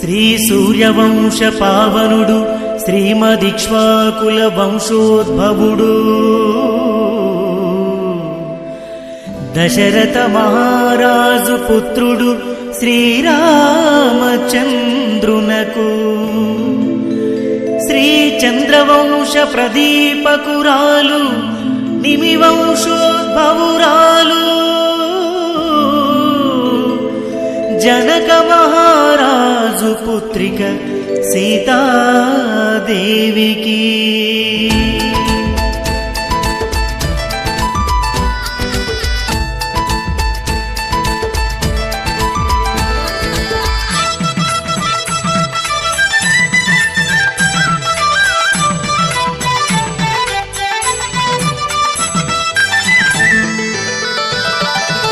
శ్రీ సూర్యవంశ పావనుడు శ్రీమదిక్ష్వాకుల వంశోద్భవుడు. దశరథ మహారాజు పుత్రుడు శ్రీరామచంద్రునకు. శ్రీ చంద్రవంశ ప్రదీపకురాలు నిమివంశు జనక మహారాజు పుత్రిక సీతాదేవికి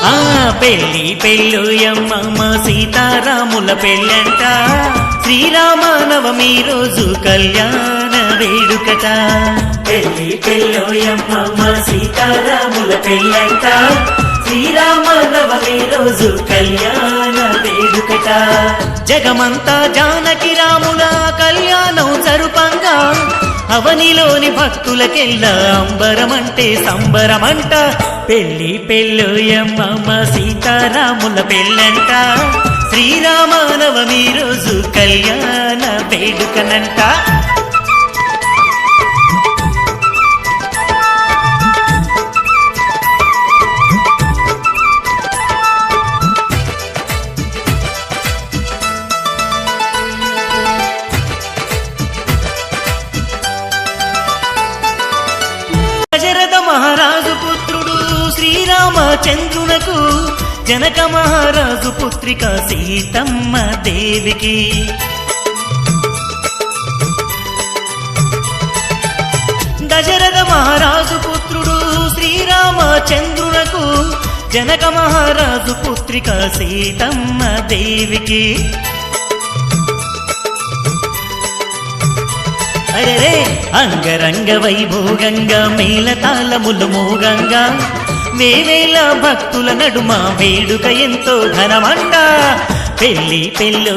ఆ పెళ్ళి పెళ్ళుయమ్మ సీతారాముల పెళ్ళంట. శ్రీరామనవమి రోజు కళ్యాణ వేడుకట. పెళ్ళి పెళ్ళుయమ్మ సీతారాముల పెళ్ళంట. శ్రీరామనవమి రోజు కళ్యాణ వేడుకట. జగమంతా జానకి రాముల కళ్యాణం జరుపంగా అవనిలోని భక్తులకెల్లా అంబరమంటే సంబరమంట. పెళ్ళి పెళ్ళోయమ్మ సీతారాముల పెళ్ళంట. శ్రీరామానవమి రోజు కళ్యాణ వేడుకనంట. శ్రీరామచంద్రునకు జనక మహారాజు పుత్రిక సీతమ్మ దేవికి. దశరథ మహారాజు పుత్రుడు శ్రీరామచంద్రునకు జనక మహారాజు పుత్రిక సీతమ్మ దేవికి. అరే అంగరంగ వైభోగంగా మేళతాళములు మోగంగా వేవేల భక్తుల నడుమ వేడుక ఎంతో ఘనమంట పెళ్ళి పెళ్ళు